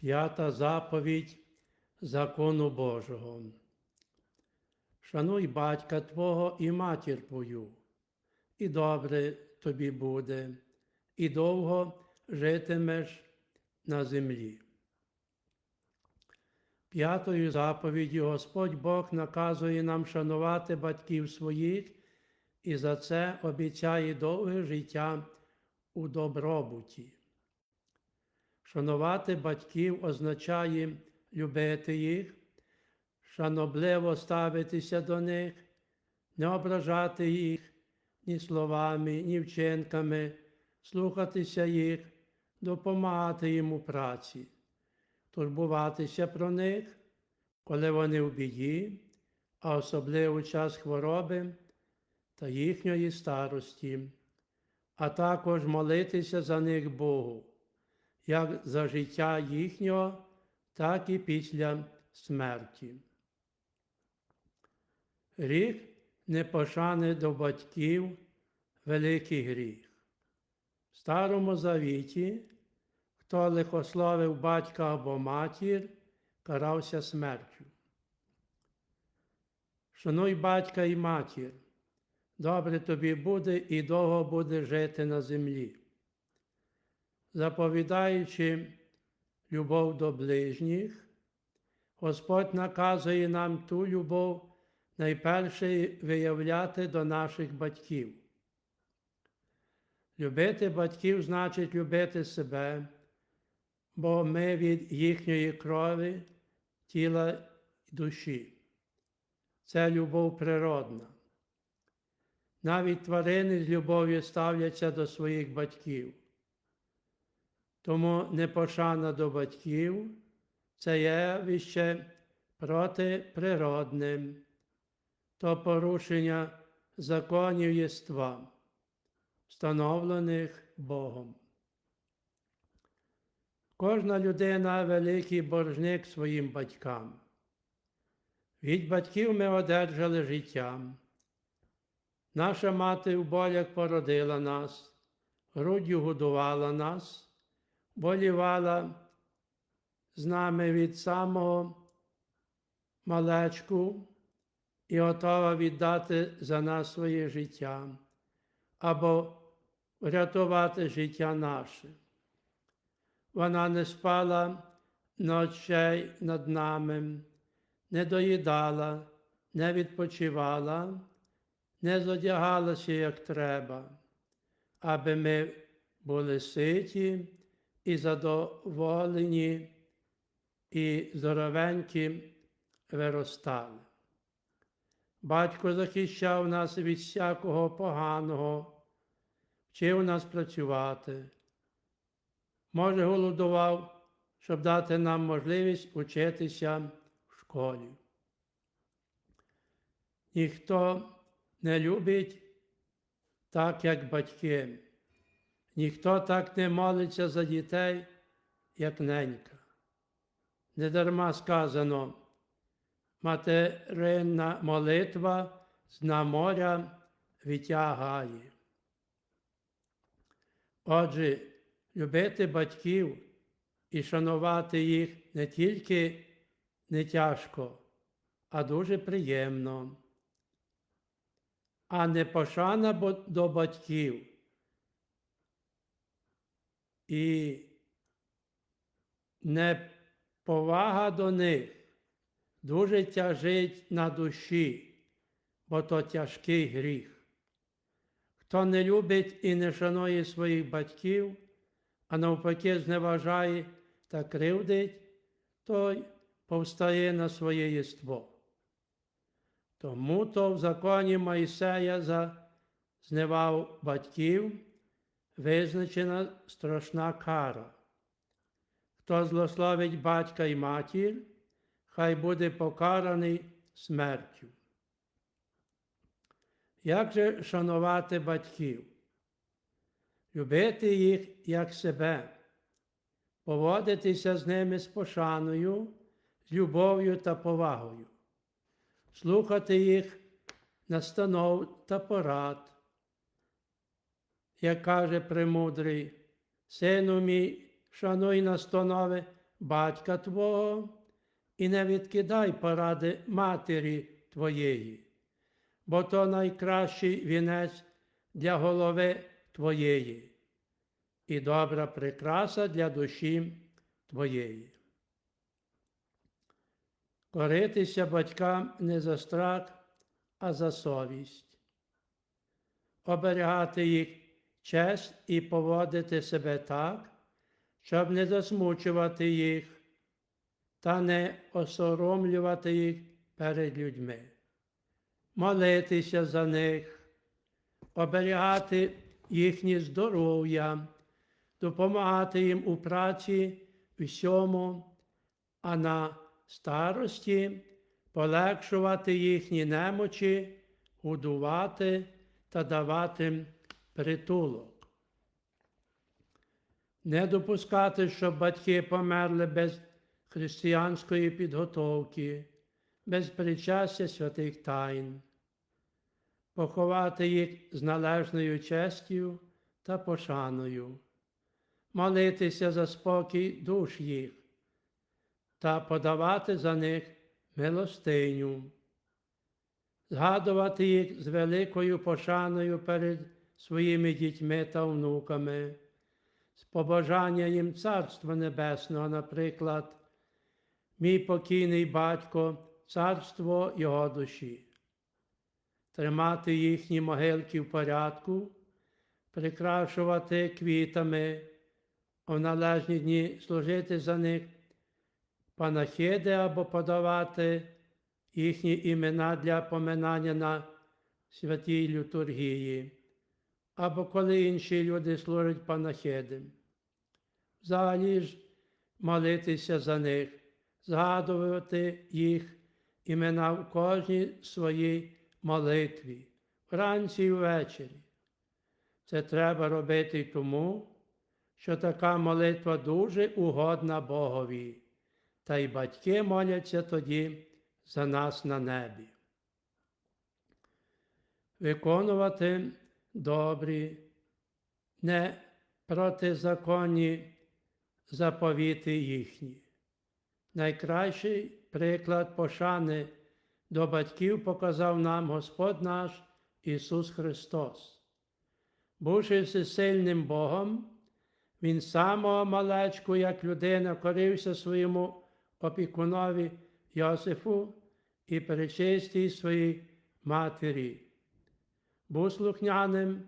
П'ята заповідь закону Божого. Шануй батька Твого і матір Твою, і добре тобі буде, і довго житимеш на землі. П'ятою заповіддю Господь Бог наказує нам шанувати батьків своїх і за це обіцяє довге життя у добробуті. Шанувати батьків означає любити їх, шанобливо ставитися до них, не ображати їх ні словами, ні вчинками, слухатися їх, допомагати їм у праці, турбуватися про них, коли вони в біді, а особливо час хвороби та їхньої старості, а також молитися за них Богу як за життя їхнього, так і після смерті. Гріх непошани до батьків великий гріх. В Старому Завіті, хто лихословив батька або матір, карався смертю. Шануй батька і матір, добре тобі буде і довго буде жити на землі заповідаючи любов до ближніх, Господь наказує нам ту любов найперше виявляти до наших батьків. Любити батьків значить любити себе, бо ми від їхньої крові, тіла і душі. Це любов природна. Навіть тварини з любов'ю ставляться до своїх батьків. Тому непошана до батьків це явище протиприродним, то порушення законів єства, встановлених Богом. Кожна людина великий боржник своїм батькам. Від батьків ми одержали життя. Наша мати в болях породила нас, груддю годувала нас болівала з нами від самого малечку і готова віддати за нас своє життя або врятувати життя наше. Вона не спала ночей над нами, не доїдала, не відпочивала, не зодягалася, як треба, аби ми були ситі і задоволені, і здоровенькі виростали. Батько захищав нас від всякого поганого, вчив нас працювати, може, голодував, щоб дати нам можливість учитися в школі. Ніхто не любить так, як батьки. Ніхто так не молиться за дітей, як ненька. Недарма сказано, материнна молитва з моря витягає. Отже, любити батьків і шанувати їх не тільки не тяжко, а дуже приємно. А не пошана до батьків і неповага до них дуже тяжить на душі, бо то тяжкий гріх. Хто не любить і не шанує своїх батьків, а навпаки, зневажає та кривдить, той повстає на своє єство. Тому то в законі Моїсея зневав батьків визначена страшна кара. Хто злословить батька і матір, хай буде покараний смертю. Як же шанувати батьків? Любити їх як себе, поводитися з ними з пошаною, з любов'ю та повагою, слухати їх настанов та порад, як каже премудрий, сину мій, шануй настанови батька Твого і не відкидай поради матері Твоєї, бо то найкращий вінець для голови Твоєї і добра прикраса для душі Твоєї. Коритися батькам не за страх, а за совість, оберігати їх честь і поводити себе так, щоб не засмучувати їх та не осоромлювати їх перед людьми, молитися за них, оберігати їхнє здоров'я, допомагати їм у праці всьому, а на старості полегшувати їхні немочі, годувати та давати притулок. Не допускати, щоб батьки померли без християнської підготовки, без причастя святих тайн, поховати їх з належною честю та пошаною, молитися за спокій душ їх та подавати за них милостиню, згадувати їх з великою пошаною перед своїми дітьми та внуками, з побажання їм Царства Небесного, наприклад, мій покійний батько, царство його душі, тримати їхні могилки в порядку, прикрашувати квітами, а в належні дні служити за них панахиди або подавати їхні імена для поминання на святій літургії, або коли інші люди служать панахиди. Взагалі ж молитися за них, згадувати їх імена в кожній своїй молитві, вранці і ввечері. Це треба робити тому, що така молитва дуже угодна Богові та й батьки моляться тоді за нас на небі. Виконувати добрі, не протизаконні заповіти їхні. Найкращий приклад пошани до батьків показав нам Господь наш Ісус Христос. Бувши всесильним Богом, Він самого малечку, як людина, корився своєму опікунові Йосифу і перечистій своїй матері. Був слухняним,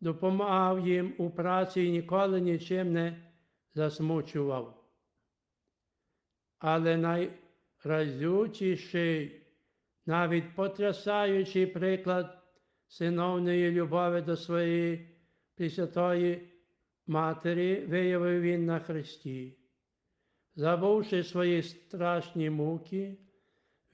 допомагав їм у праці і ніколи нічим не засмучував. Але найразючіший, навіть потрясаючий приклад синовної любові до своєї Пресвятої Матері виявив він на Христі. Забувши свої страшні муки,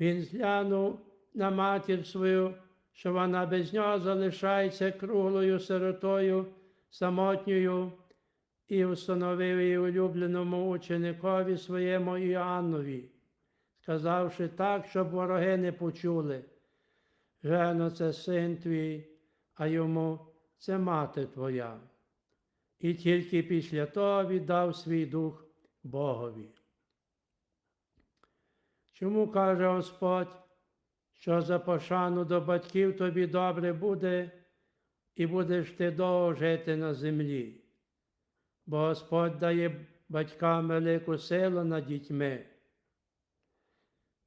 він зглянув на матір свою, що вона без нього залишається круглою сиротою, самотньою, і установив її улюбленому ученикові своєму Іоаннові, сказавши так, щоб вороги не почули. Жено, це син твій, а йому це мати твоя. І тільки після того віддав свій дух Богові. Чому каже Господь, що за пошану до батьків тобі добре буде, і будеш ти довго жити на землі? Бо Господь дає батькам велику силу над дітьми.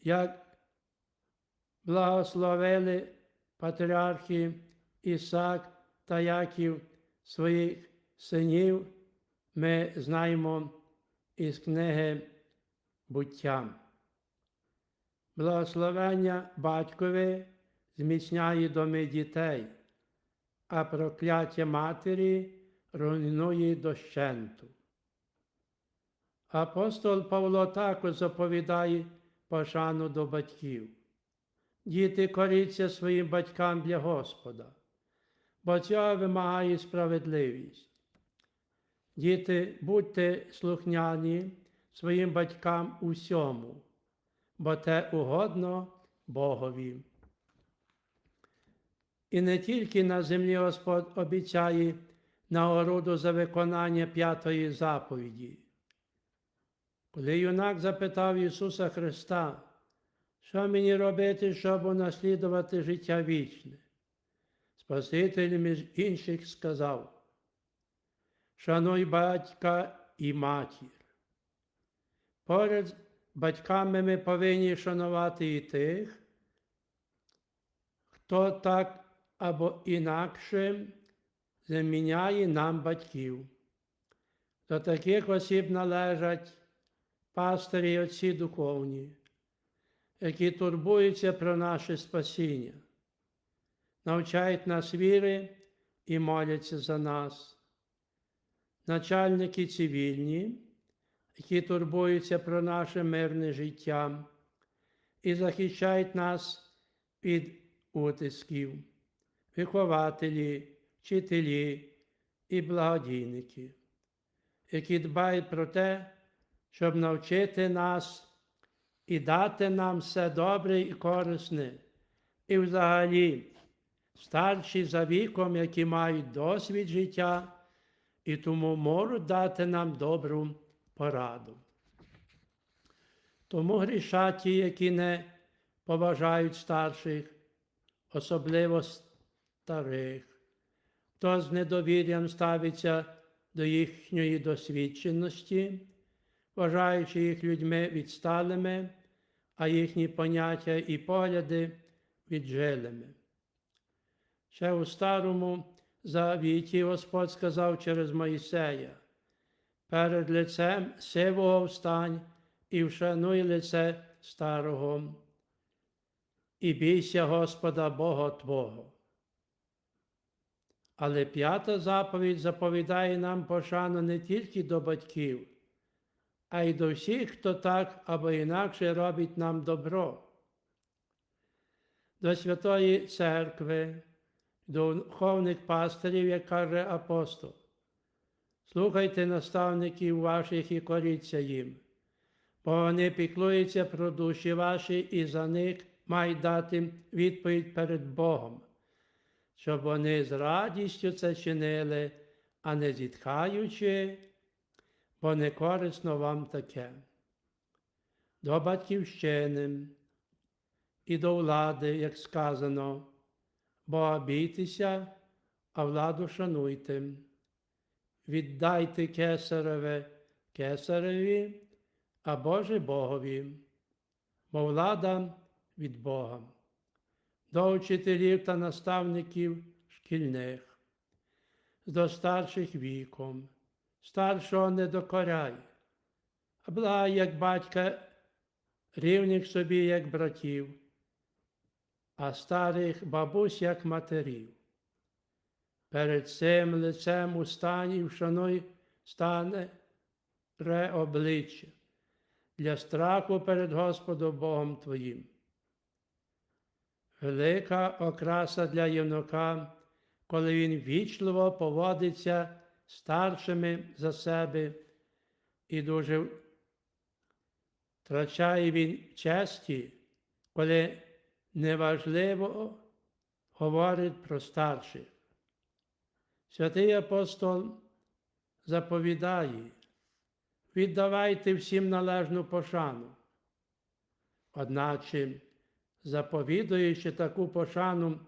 Як благословили патріархи Ісак та Яків своїх синів, ми знаємо із книги буття. Благословення батькові зміцняє доми дітей, а прокляття матері руйнує дощенту. Апостол Павло також заповідає пошану до батьків. Діти коріться своїм батькам для Господа, бо цього вимагає справедливість. Діти, будьте слухняні своїм батькам усьому, бо те угодно Богові. І не тільки на землі Господь обіцяє нагороду за виконання п'ятої заповіді. Коли юнак запитав Ісуса Христа, що мені робити, щоб унаслідувати життя вічне? Спаситель між інших сказав, шануй батька і матір. Поряд батьками ми повинні шанувати і тих, хто так або інакше заміняє нам батьків. До таких осіб належать пастирі і отці духовні, які турбуються про наше спасіння, навчають нас віри і моляться за нас, начальники цивільні, які турбуються про наше мирне життя і захищають нас від утисків, вихователі, вчителі і благодійники, які дбають про те, щоб навчити нас і дати нам все добре і корисне, і взагалі старші за віком, які мають досвід життя, і тому можуть дати нам добру пораду. Тому грішать ті, які не поважають старших, особливо старих, хто з недовір'ям ставиться до їхньої досвідченості, вважаючи їх людьми відсталими, а їхні поняття і погляди віджилими. Ще у старому завіті Господь сказав через Моїсея, перед лицем сивого встань і вшануй лице старого, і бійся Господа Бога Твого. Але п'ята заповідь заповідає нам пошану не тільки до батьків, а й до всіх, хто так або інакше робить нам добро. До Святої Церкви, до духовних пастирів, як каже апостол. Слухайте наставників ваших і коріться їм, бо вони піклуються про душі ваші і за них мають дати відповідь перед Богом, щоб вони з радістю це чинили, а не зітхаючи, бо не корисно вам таке. До батьківщини і до влади, як сказано, бо бійтеся, а владу шануйте. Віддайте кесареве кесареві, а Боже Богові, бо влада від Бога, до вчителів та наставників шкільних, до старших віком, старшого не докоряй, а благай, як батька, рівних собі, як братів, а старих бабусь, як матерів. Перед цим лицем устань і вшануй стане ре обличчя для страху перед Господом Богом Твоїм. Велика окраса для євнука, коли він вічливо поводиться старшими за себе і дуже втрачає він честі, коли неважливо говорить про старших. Святий апостол заповідає, віддавайте всім належну пошану. Одначе, заповідуючи таку пошану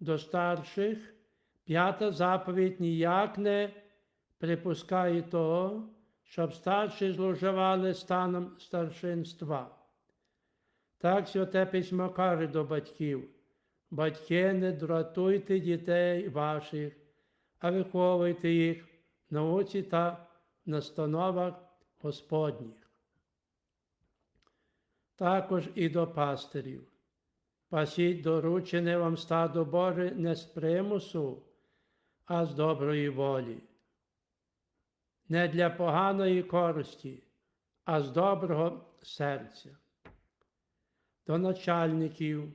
до старших, п'ята заповідь ніяк не припускає того, щоб старші зловживали станом старшинства. Так святе письмо каже до батьків, батьки, не дратуйте дітей ваших, а виховуйте їх в науці та настановах Господніх. Також і до пастирів. Пасіть доручене вам стадо Боже не з примусу, а з доброї волі, не для поганої користі, а з доброго серця. До начальників.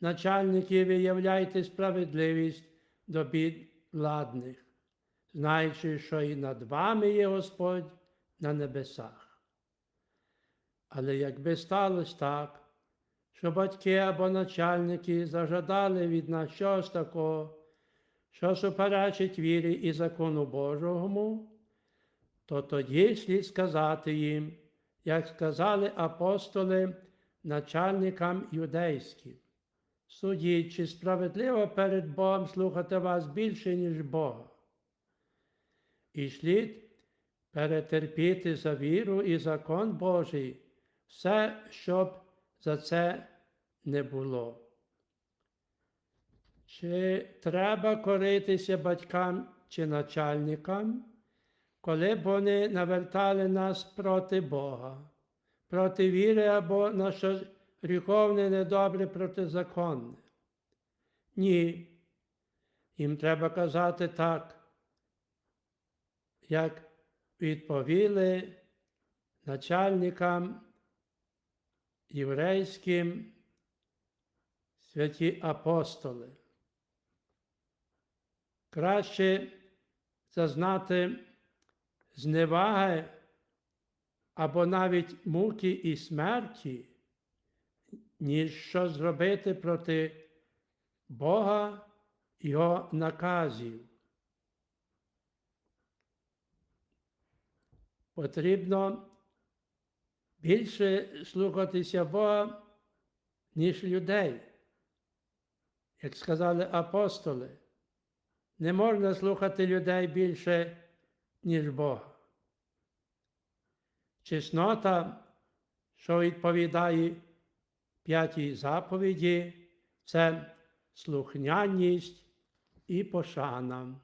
Начальники виявляйте справедливість до бід владних, знаючи, що і над вами є Господь на небесах. Але якби сталося так, що батьки або начальники зажадали від нас щось такого, що суперечить вірі і закону Божому, то тоді слід сказати їм, як сказали апостоли начальникам юдейським. Судіть, чи справедливо перед Богом слухати вас більше, ніж Бога. І слід перетерпіти за віру і закон Божий, все, щоб за це не було. Чи треба коритися батькам чи начальникам, коли б вони навертали нас проти Бога, проти віри або на щось гріховне, недобре, протизаконне? Ні. Їм треба казати так, як відповіли начальникам єврейським святі апостоли. Краще зазнати зневаги або навіть муки і смерті, ніж що зробити проти Бога Його наказів. Потрібно більше слухатися Бога, ніж людей. Як сказали апостоли, не можна слухати людей більше, ніж Бога. Чеснота, що відповідає п'ятій заповіді, це слухняність і пошана.